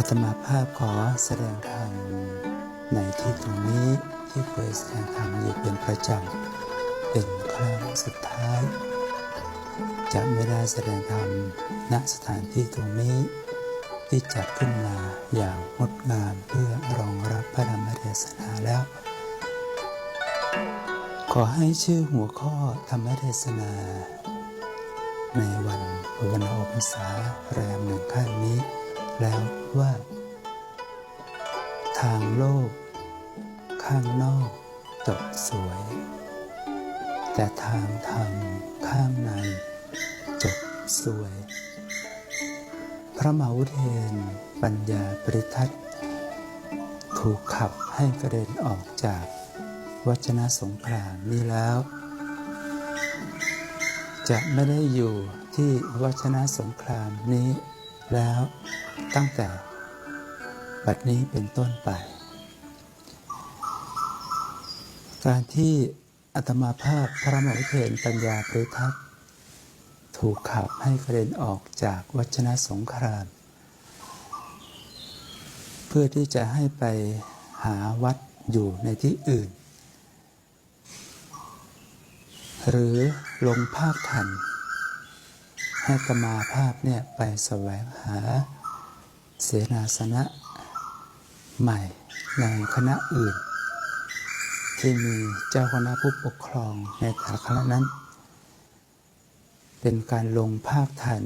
อาตมาภาพขอแสดงธรรมในที่ตรงนี้ที่เคยแสดงธรรมอยู่เป็นประจำเป็นครั้งสุดท้าย จะไม่ได้แสดงธรรมณสถานที่ตรงนี้ที่จัดขึ้นมาอย่างงดงามเพื่อรองรับพระธรรมเทศนาแล้ว ขอให้ชื่อหัวข้อธรรมเทศนา ในวันวันออกพรรษาแรมหนึ่งข้างนี้ แล้วว่า ทางโลก ข้างนอกจบสวย แต่ทางธรรมข้างในจบสวย พระมหาวุเทนปัญญาปริทัตถูกขับให้กระเด็นออกจากวัชนะสงครามนี้แล้ว จะไม่ได้อยู่ที่วัชนะสงครามนี้แล้ว ตั้งแต่ บัดนี้เป็นต้นไป การที่อัตมาภาพพระมหาวิเทนปัญญาปริทัตถูกขับให้กระเด็นออกจากวัชนะสงคราม เพื่อที่จะให้ไปหาวัดอยู่ในที่อื่น หรือลงภาคทันให้กมาภาพเนี่ยไปแสวงหา เสนาสนะใหม่ในคณะอื่น ที่มีเจ้าคณะผู้ปกครองในแต่ละคณะนั้น เป็นการลงภาคทัน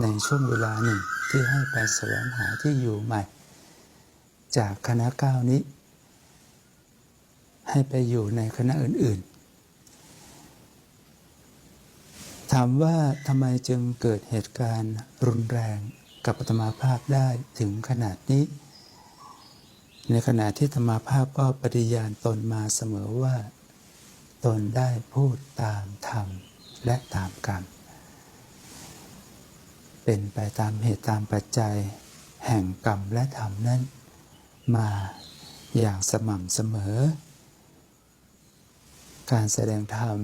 ในช่วงเวลาหนึ่งที่ให้ไปแสวงหาที่อยู่ใหม่ จากคณะเก้านี้ ให้ไปอยู่ในคณะอื่น ๆ ถามว่าทำไมจึงเกิดเหตุการณ์รุนแรง กับอาตมาภาพได้ถึงขนาดนี้ ในขณะที่อาตมาภาพก็ปฏิญาณตนมาเสมอว่า ตนได้พูดตามธรรมและตามกรรม เป็นไปตามเหตุตามปัจจัย แห่งกรรมและธรรมนั้น มาอย่างสม่ำเสมอ การแสดงธรรม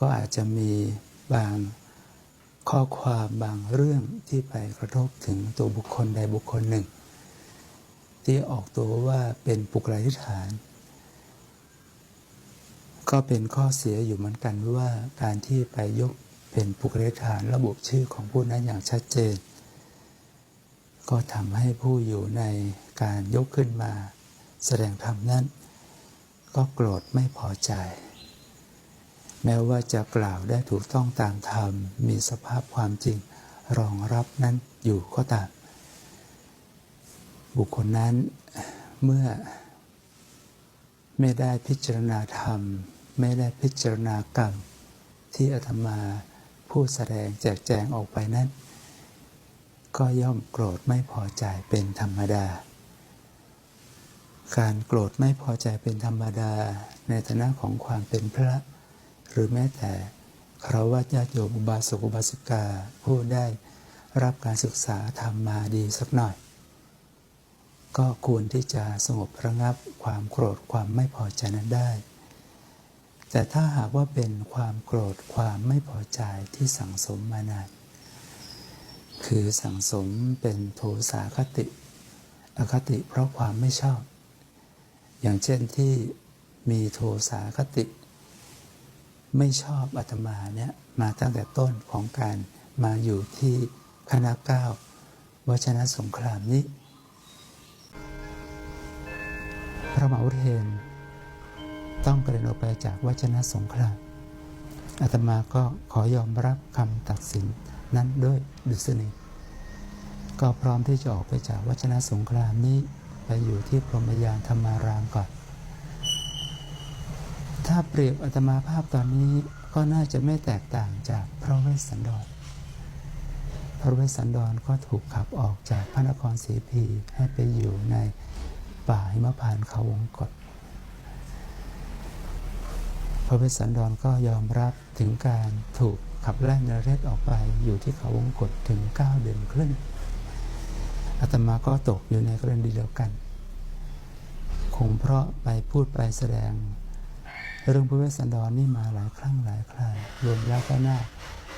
ก็อาจจะมีบาง ข้อความบางเรื่องที่ไปกระทบถึงตัวบุคคลใดบุคคลหนึ่ง ที่ออกตัวว่าเป็นปุกไลทิฐาน ก็เป็นข้อเสียอยู่เหมือนกันว่าการที่ไปยกเป็นปุกไลทิฐานระบุชื่อของผู้นั้นอย่างชัดเจน ก็ทำให้ผู้อยู่ในการยกขึ้นมา แสดงธรรมนั้น ก็โกรธไม่พอใจ แม้ว่าจะกล่าวได้ถูกต้องตามธรรม มีสภาพความจริงรองรับนั้นอยู่ก็ตาม บุคคลนั้นเมื่อไม่ได้พิจารณาธรรม ไม่ได้พิจารณากรรม ที่อาตมาผู้แสดงแจกแจงออกไปนั้น ก็ย่อมโกรธไม่พอใจเป็นธรรมดา การโกรธไม่พอใจเป็นธรรมดา ในฐานะของความเป็นพระ หรือแม้แต่คราวญาติโยมอุบาสกอุบาสิกาผู้ได้รับการศึกษาธรรมมาดีสักหน่อย ก็ควรที่จะสงบระงับความโกรธความไม่พอใจนั้นได้ แต่ถ้าหากว่าเป็นความโกรธความไม่พอใจที่สั่งสมมานานคือสั่งสมเป็นโทสาคติ อคติเพราะความไม่ชอบ อย่างเช่นที่มีโทสาคติ ไม่ชอบอาตมาเนี่ยมาตั้งแต่ต้นของการมาอยู่ที่คณะเก้าวชนะสงครามนี้ พระมหาอุเทนต้องกระเด็นออกไปจากวชนะสงครามอาตมาก็ขอยอมรับคำตัดสินนั้นด้วยดุษณีก็พร้อมที่จะออกไปจากวชนะสงครามนี้ ไปอยู่ที่พรหมยานธรรมารามก่อน ถ้าเปรียบอาตมาภาพตอนนี้ก็น่าจะไม่แตกต่างจากพระเวสสันดร พระเวสสันดรก็ถูกขับออกจากพระนครศรีพีให้ไปอยู่ในป่าหิมพานเขาวงกฏพระเวสสันดรก็ยอมรับถึงการถูกขับไล่นเรศออกไปอยู่ที่เขาวงกฏถึง 9 เดือนครึ่งอาตมาก็ตกอยู่ในกรณีเดียวกัน คงเพราะไปพูดไปแสดง เรื่องพระเวสสันดรนี่มาหลายครั้งหลายคราวรวมแล้วก็น่า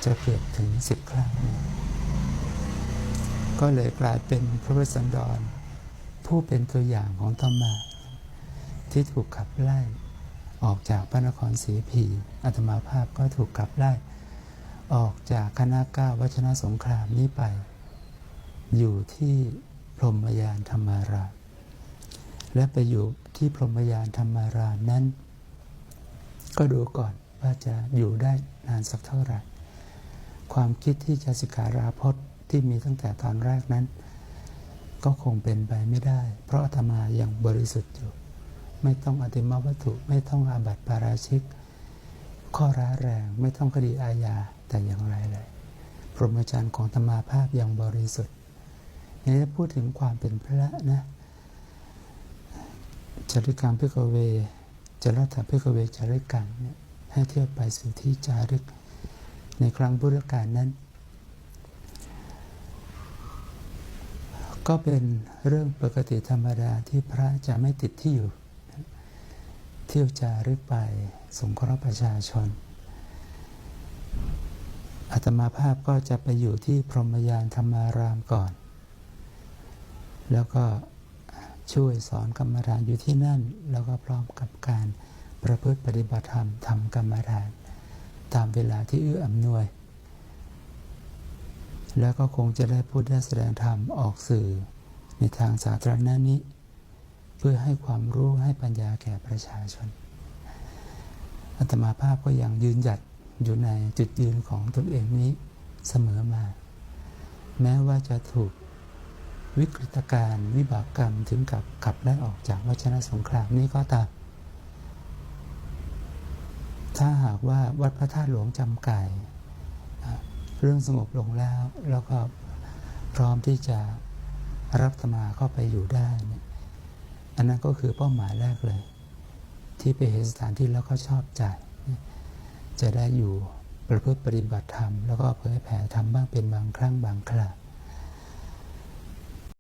จะเกือบถึงสิบครั้ง ก็เลยกลายเป็นพระเวสสันดร ผู้เป็นตัวอย่างของธรรมะที่ถูกขับไล่ออกจากพระนครศรีพีอัตมาภาพก็ถูกขับไล่ ออกจากคณะก้าววัชนะสงครามนี้ไป อยู่ที่พรหมยานธรรมารามและไปอยู่ที่พรหมยานธรรมารามนั้น ก็ดูก่อนว่าจะอยู่ได้นานสักเท่าไหร่ ความคิดที่จะสิกขาราพจน์ที่มีตั้งแต่ตอนแรกนั้น ก็คงเป็นไปไม่ได้ เพราะอาตมายังบริสุทธิ์อยู่ ไม่ต้องอติมวัตถุไม่ต้องอาบัติปาราชิก ข้อร้ายแรงไม่ต้องคดีอาญาแต่อย่างไรเลยพรหมจรรย์ของธรรมาภาพยังบริสุทธิ์นี่ถ้าพูดถึงความเป็นพระนะจริกรรมพิกเว จรัตถพิกเวจาริกังเนี่ยให้เที่ยบไปสู่ที่จารึกในครั้งพุทธกาลนั้น ก็เป็นเรื่องปกติธรรมดาที่พระจะไม่ติดที่อยู่ เที่ยวจารึกไปสงเคราะห์ประชาชนอาตมาภาพก็จะไปอยู่ที่พรหมยานธรรมารามก่อน แล้วก็ ช่วยสอนกรรมฐานอยู่ที่นั่น แล้วก็พร้อมกับการประพฤติปฏิบัติธรรมทำกรรมฐาน ตามเวลาที่เอื้ออำนวย แล้วก็คงจะได้พูดได้แสดงธรรมออกสื่อในทางสาธารณะนี้ เพื่อให้ความรู้ให้ปัญญาแก่ประชาชนอาตมาภาพก็ยังยืนหยัดอยู่ในจุดยืนของตนเองนี้เสมอมา แม้ว่าจะถูก วิกฤตการวิบากกรรมถึงกับขับไล่ออกจากวัชนะสงครามนี้ก็ตาม ถ้าหากว่าวัดพระธาตุหลวงจำไก่เรื่องสงบลงแล้ว แล้วก็พร้อมที่จะรับธรรมาเข้าไปอยู่ได้ อันนั้นก็คือเป้าหมายแรกเลย ที่ไปเห็นสถานที่แล้วก็ชอบใจ จะได้อยู่ประพฤติปฏิบัติธรรม แล้วก็เผยแผ่ธรรมบ้างเป็นบางครั้งบางคราว